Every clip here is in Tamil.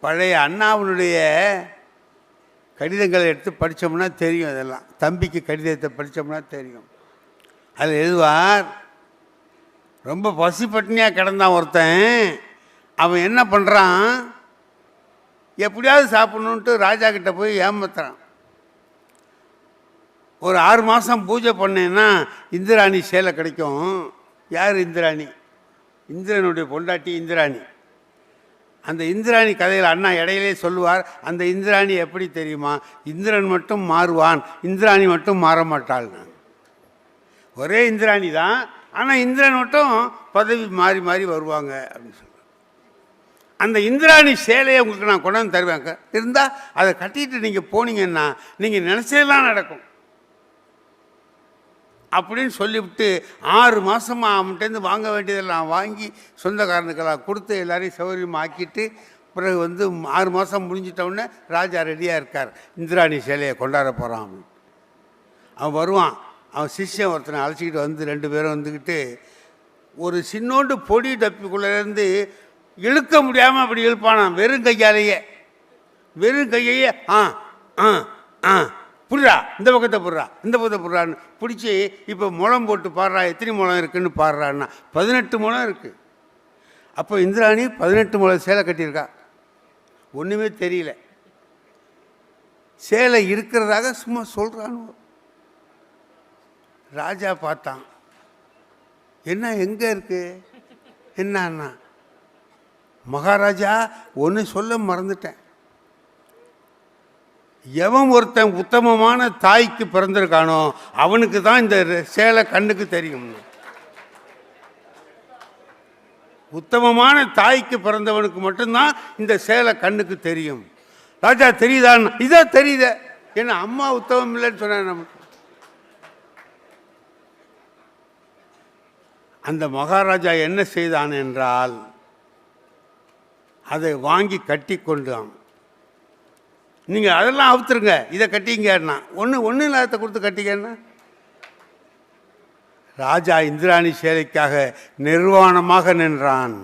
பழைய அண்ணாவினுடைய கடிதங்களை எடுத்து படித்தோம்னா தெரியும் இதெல்லாம். தம்பிக்கு கடிதத்தை படித்தோம்னா தெரியும். அதில் எழுதுவார் ரொம்ப பசி பட்டினியாக கிடந்தான் ஒருத்தன். அவன் என்ன பண்ணுறான் எப்படியாவது சாப்பிட்ணுன்ட்டு ராஜா கிட்ட போய் ஏமாத்துறான். ஒரு ஆறு மாதம் பூஜை பண்ணேன்னா இந்திராணி சேலை கிடைக்கும். யார் இந்திராணி? இந்திரனுடைய பொண்டாட்டி இந்திராணி. அந்த இந்திராணி கதையில் அண்ணா இடையிலே சொல்லுவார் அந்த இந்திராணி எப்படி தெரியுமா? இந்திரன் மட்டும் மாறுவான் இந்திராணி மட்டும் மாற மாட்டாள்னு ஒரே இந்திராணி தான் ஆனால் இந்திரன் மட்டும் பதவி மாறி மாறி வருவாங்க அப்படின்னு சொல்லுவாங்க அந்த இந்திராணி சேலையை உங்களுக்கு நான் கொண்டாந்து தருவேன் இருந்தால் அதை கட்டிட்டு நீங்கள் போனீங்கன்னா நீங்கள் நினச்சதெல்லாம் நடக்கும். அப்படின்னு சொல்லிவிட்டு ஆறு மாதமாக அவன்கிட்டேருந்து வாங்க வேண்டியதெல்லாம் வாங்கி சொந்தக்காரனுக்கெல்லாம் கொடுத்து எல்லாரையும் சௌகரியமாக ஆக்கிட்டு பிறகு வந்து ஆறு மாதம் முடிஞ்சிட்டவுடனே ராஜா ரெடியாக இருக்கார். இந்திராணி சேலையை கொண்டாட போகிறான் அப்படின்னு அவன் வருவான். அவன் சிஷ்யன் ஒருத்தனை அழைச்சிக்கிட்டு வந்து ரெண்டு பேரும் வந்துக்கிட்டு ஒரு சின்னோண்டு பொடி டப்பிக்குள்ளேருந்து இழுக்க முடியாமல் அப்படி இழுப்பானான் வெறும் கையாலேயே. வெறும் கையையே ஆ ஆ ஆ புடுறா இந்த பக்கத்தை புடுறா இந்த பக்கத்தை புடுறான்னு பிடிச்சி இப்போ முளம் போட்டு பாடுறா எத்தனை முளம் இருக்குன்னு பாடுறான்னா பதினெட்டு முளம் இருக்குது அப்போ இந்திராணி பதினெட்டு முளம் சேலை கட்டியிருக்கா. ஒன்றுமே தெரியல. சேலை இருக்கிறதாக சும்மா சொல்கிறான்னு ராஜா பார்த்தான். என்ன எங்கே இருக்குது என்னன்னா மகாராஜா ஒன்று சொல்ல மறந்துட்டேன். எவன் ஒருத்தன் உத்தமமான தாய்க்கு பிறந்திருக்கானோ அவனுக்கு தான் இந்த சேலை கண்ணுக்கு தெரியும் உத்தமமான தாய்க்கு பிறந்தவனுக்கு மட்டும்தான் இந்த சேலை கண்ணுக்கு தெரியும். ராஜா தெரியுதான்னு இதா தெரியுத. ஏன்னா அம்மா உத்தமம் இல்லைன்னு சொன்ன நமக்கு அந்த மகாராஜா என்ன செய்தான் என்றால் அதை வாங்கி கட்டி கொண்டான் நீங்கள் அதெல்லாம் அவுத்துருங்க. இதை கட்டிங்கன்னா ஒன்று ஒன்றும் இல்லாத கொடுத்து கட்டிங்கன்னா ராஜா இந்திராணி சேலைக்காக நிர்வாணமாக நின்றான்.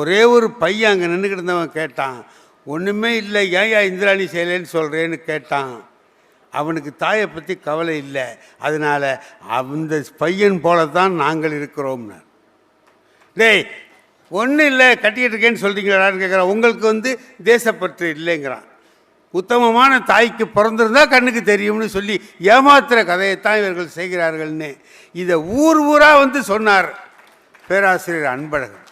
ஒரே ஒரு பையன் அங்கே நின்றுக்கிட்டு இருந்தவன் கேட்டான். ஒன்றுமே இல்லை. ஏன்யா இந்திராணி சேலைன்னு சொல்கிறேன்னு கேட்டான். அவனுக்கு தாயை பற்றி கவலை இல்லை. அதனால் அந்த பையன் போல தான் நாங்கள் இருக்கிறோம்னு டேய் ஒன்றும் இல்லை கட்டிக்கிட்டு இருக்கேன்னு சொல்கிறீங்களான்னு கேட்குறான் உங்களுக்கு வந்து தேசப்பற்று இல்லைங்கிறான். உத்தமமான தாய்க்கு பிறந்திருந்தா கண்ணுக்கு தெரியும்னு சொல்லி ஏமாத்துகிற கதையைத்தான் இவர்கள் செய்கிறார்கள்னு. இதை ஊர் ஊராக வந்து சொன்னார் பேராசிரியர் அன்பழகன்.